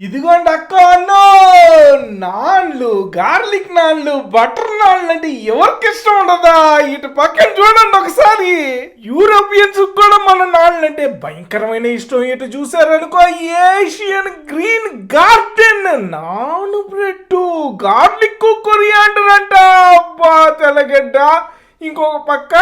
ఇదిగోండి అక్క అన్నో! నాన్లు గార్లిక్ నాన్లు బటర్ నాన్లు అంటే ఎవరికి ఇష్టం ఉండదా? ఇటు పక్కన చూడండి ఒకసారి. యూరోపియన్స్ కూడా మన నాన్లు అంటే భయంకరమైన ఇష్టం. ఇటు చూసారనుకో ఏషియన్ గ్రీన్ గార్డెన్ నాను బ్రెడ్ గార్లిక్ కొరియాండర్ అంట. అబ్బా తెల్లగడ్డ. ఇంకొక పక్క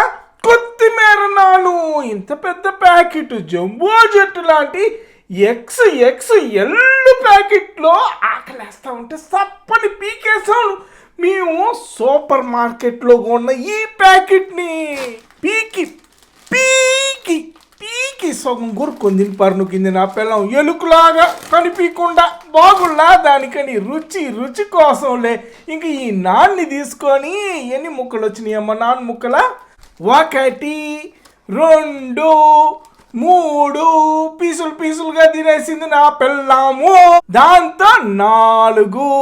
కొత్తిమీర నాను. ఇంత పెద్ద ప్యాకెట్ జంబో జట్టు లాంటి ఎక్స్ ఎక్స్ ఎల్లు ప్యాకెట్లో ఆకలేస్తా ఉంటే సప్పని పీకేసాను మేము సూపర్ మార్కెట్లో ఉన్న ఈ ప్యాకెట్ని పీకి పీకి పీకి సగం గురుకొని పరును కింద నా పిల్లం ఎలుకలాగా కనిపించకుండా బాగుల్లా దానికని రుచి రుచి కోసంలే. ఇంక ఈ నాన్ని తీసుకొని ఎన్ని ముక్కలు వచ్చినాయమ్మ నాన్న ముక్కల ఒకటి రెండు మూడు పీసులు పీసులుగా తినేసింది నా పిల్లము దాంతో నాలుగు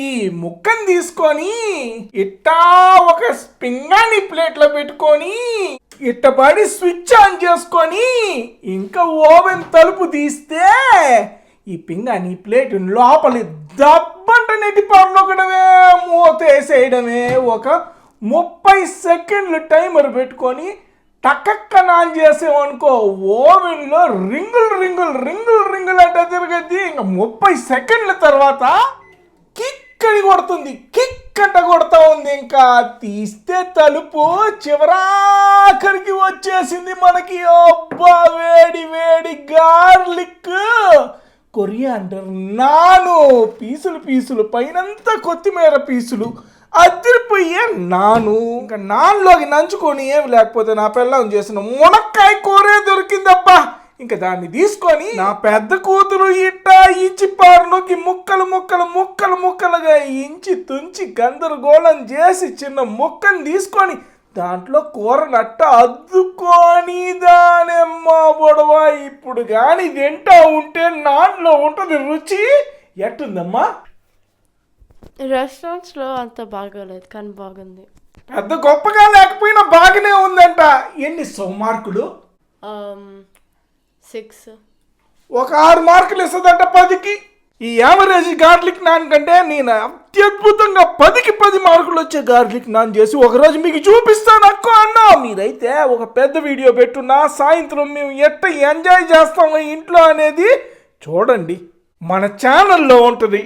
ఈ ముక్కను తీసుకొని ఇట్టా ఒక పింగాణి ప్లేట్లో పెట్టుకొని ఇట్టపడి స్విచ్ ఆన్ చేసుకొని ఇంకా ఓవెన్ తలుపు తీస్తే ఈ పింగాణి ప్లేట్ లోపలి దబ్బంట నెట్టి పర్లొకడమే మూతేసేయడమే ఒక ముప్పై సెకండ్లు టైమర్ పెట్టుకొని టక్కక్కన నాన్ చేసామనుకో ఓవెన్లో రింగులు రింగులు రింగులు రింగులు అంటే తిరగద్ది ఇంకా ముప్పై సెకండ్ల తర్వాత కిక్ అని కొడుతుంది. కిక్ అంట కొడతా ఉంది. ఇంకా తీస్తే తలుపు చివరాఖరికి వచ్చేసింది మనకి. అబ్బా వేడి వేడి గార్లిక్. కొరియాండర్ నాను పీసులు పీసులు పైనంతా కొత్తిమీర పీసులు. అదిరిపోయే నాను. ఇంకా నాన్లోకి నంచుకొని ఏమి లేకపోతే నా పిల్లం చేసిన మునక్కాయ కూరే దొరికిందబ్బా. ఇంకా దాన్ని తీసుకొని నా పెద్ద కూతురు ఇట్ట ఇంచి పారులోకి ముక్కలు ముక్కలు ముక్కలు ముక్కలుగా ఇంచి తుంచి గందరగోళం చేసి చిన్న ముక్కను తీసుకొని దాంట్లో కూర నట్ట అద్దుకొని దానమ్మ బొడవ ఇప్పుడు కానీ తింటా ఉంటే నాన్లో ఉంటుంది రుచి. ఎట్టుందమ్మా? రెస్టారెంట్స్లో అంత బాగోలేదు కానీ బాగుంది. పెద్ద గొప్పగా లేకపోయినా బాగానే ఉందంట. ఎన్ని సౌమార్కులు సిక్స్ ఒక ఆరు మార్కులు ఇస్తుందంట పదికి. ఈ యావరేజ్ గార్లిక్ నాన్ కంటే నేను అత్యద్భుతంగా పదికి పది మార్కులు వచ్చే గార్లిక్ నాన్ చేసి ఒకరోజు మీకు చూపిస్తాను అక్క అన్న. మీరైతే ఒక పెద్ద వీడియో పెట్టున్నా సాయంత్రం మేము ఎట్ట ఎంజాయ్ చేస్తాము ఇంట్లో అనేది చూడండి. మన ఛానల్లో ఉంటుంది.